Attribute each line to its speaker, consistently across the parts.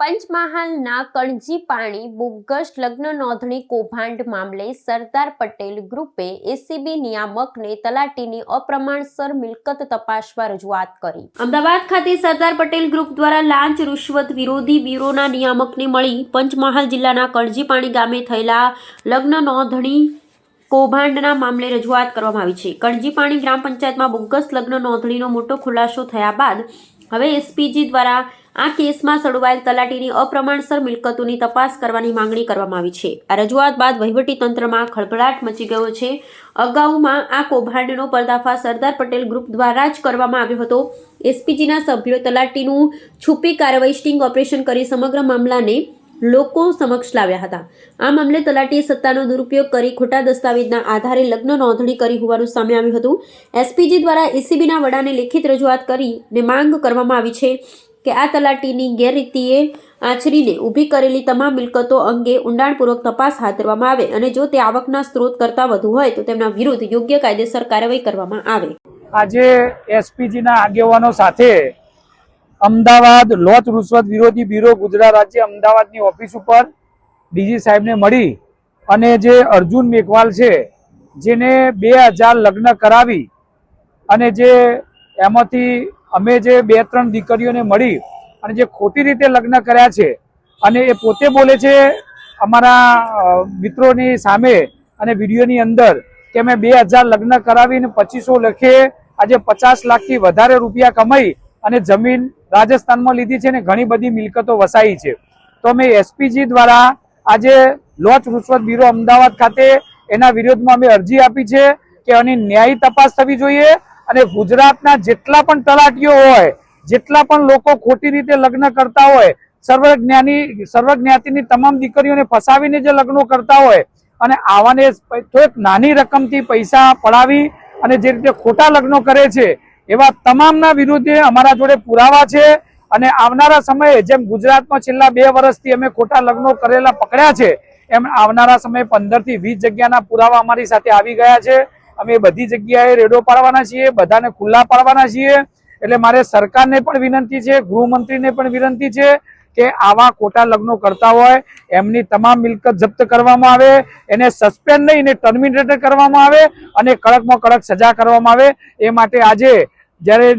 Speaker 1: પંચમહાલના કણજી પાણી બોગસ લગ્ન નોંધણી કૌભાંડ મામલે સરદાર પટેલ ગ્રુપે એસીબી નિયામકને તલાટીની અપ્રમાણસર મિલકત તપાસવા રજૂઆત કરી. અમદાવાદ ખાતે સરદાર પટેલ ગ્રુપ દ્વારા લાંચ રૂશ્વત વિરોધી બ્યુરોના નિયામકને મળી પંચમહાલ જિલ્લાના કણજી પાણી ગામે થયેલા લગ્ન નોંધણી કૌભાંડના મામલે રજૂઆત કરવામાં આવી છે. કણજી પાણી ગ્રામ પંચાયતમાં બોગસ લગ્ન નોંધણીનો મોટો ખુલાસો થયા બાદ હવે એસપીજી દ્વારા આ કેસમાં સડવાયેલ તલાટીની અપ્રમાણસર મિલકતોની તપાસ કરવાની માંગણી કરવામાં આવી છે. આ રજૂઆત બાદ વહીવટી તંત્રમાં ખળભળાટ મચી ગયો છે. અગાઉમાં આ કૌભાંડનો પર્દાફાશ સરદાર પટેલ ગ્રુપ દ્વારા જ કરવામાં આવ્યો હતો. એસપીજીના સભ્યો તલાટીનું છુપી કાર્યવાહી સ્ટિંગ ઓપરેશન કરી સમગ્ર મામલાને લોકો સમક્ષ લાવ્યા હતા. આ મામલે તલાટીએ સત્તાનો દુરુપયોગ કરી ખોટા દસ્તાવેજના આધારે લગ્ન નોંધણી કરી હોવાનું સામે આવ્યું હતું. એસપીજી દ્વારા એસીબીના વડાને લેખિત રજૂઆત કરીને માંગ કરવામાં આવી છે. કે આ તલાટીની ગેરરીતિએ આચરીને ઊભી કરેલી તમામ મિલકતો અંગે ઊંડાણપૂર્વક તપાસ હાથ ધરવામાં આવે અને જો તે આવકના સ્ત્રોત કરતાં વધુ હોય તો તેમના વિરુદ્ધ યોગ્ય કાયદેસર કાર્યવાહી કરવામાં આવે.
Speaker 2: આજે એસપીજીના આગેવાનો સાથે અમદાવાદ લોચ રૂશ્વત વિરોધી બ્યુરો ગુજરાત રાજ્ય અમદાવાદની ઓફિસ ઉપર ડીજી સાહેબને મળી અને જે અર્જુન મેઘવાલ છે, જેને બે હજાર લગ્ન કરાવી અને જે એમાંથી અમે જે બે ત્રણ દીકરીઓને મળી અને જે ખોટી રીતે લગ્ન કર્યા છે અને એ પોતે બોલે છે અમારા મિત્રોની સામે અને વિડીયોની અંદર કે મેં બે હજાર લગ્ન કરાવીને પચીસો લખે, આજે પચાસ લાખથી વધારે રૂપિયા કમાઈ અને જમીન રાજસ્થાનમાં લીધી છે ને ઘણી બધી મિલકતો વસાઈ છે. તો અમે એસપીજી દ્વારા આજે લોચ રૂશ્વત બ્યુરો અમદાવાદ ખાતે એના વિરોધમાં અમે અરજી આપી છે કે આની ન્યાયી તપાસ થવી જોઈએ અને ગુજરાતના જેટલા પણ તલાટીઓ હોય, જેટલા પણ લોકો ખોટી રીતે લગ્ન કરતા હોય, સર્વજ્ઞાની, સર્વજ્ઞાતિની તમામ દીકરીઓને ફસાવીને જે લગ્નો કરતા હોય અને આવાને થોડીક નાની રકમથી પૈસા પડાવી અને જે રીતે ખોટા લગ્નો કરે છે, એવા તમામના વિરુદ્ધે અમારા જોડે પુરાવા છે અને આવનારા સમયે જેમ ગુજરાતમાં છેલ્લા બે વર્ષથી અમે ખોટા લગ્નો કરેલા પકડ્યા છે, એમ આવનારા સમયે પંદરથી વીસ જગ્યાના પુરાવા અમારી સાથે આવી ગયા છે. અમે બધી જગ્યાએ રેડો પાડવાના છીએ, બધાને ખુલ્લા પાડવાના છીએ. એટલે મારે સરકારને પણ વિનંતી છે, ગૃહમંત્રીને પણ વિનંતી છે કે આવા ખોટા લગ્નો કરતા હોય, એમની તમામ મિલકત જપ્ત કરવામાં આવે, એને સસ્પેન્ડ નહીં, એને ટર્મિનેટ કરવામાં આવે અને કડકમાં કડક સજા કરવામાં આવે. એ માટે આજે જ્યારે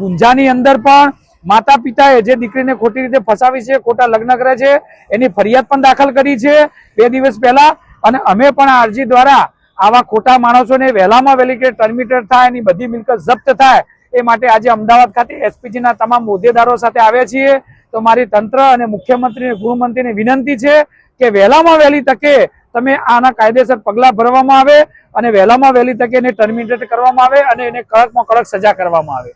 Speaker 2: ગુંજાની અંદર પણ માતા પિતાએ જે દીકરીને ખોટી રીતે ફસાવી છે, ખોટા લગ્ન કરે છે, એની ફરિયાદ પણ દાખલ કરી છે બે દિવસ પહેલા. અને અમે પણ આ અરજી દ્વારા આવા ખોટા માણસોને વહેલામાં વહેલી કે ટર્મિનેટર થાય એની બધી મિલકત જપ્ત થાય, એ માટે આજે અમદાવાદ ખાતે એસપીજી ના તમામ હોદ્દેદારો સાથે આવ્યા છીએ. તો મારી તંત્ર અને મુખ્યમંત્રી ગૃહમંત્રીને વિનંતી છે કે વહેલામાં વહેલી તકે તમે આના કાયદેસર પગલાં ભરવામાં આવે અને વહેલામાં વહેલી તકે એને ટર્મિનેટ કરવામાં આવે અને એને કડકમાં કડક સજા કરવામાં આવે.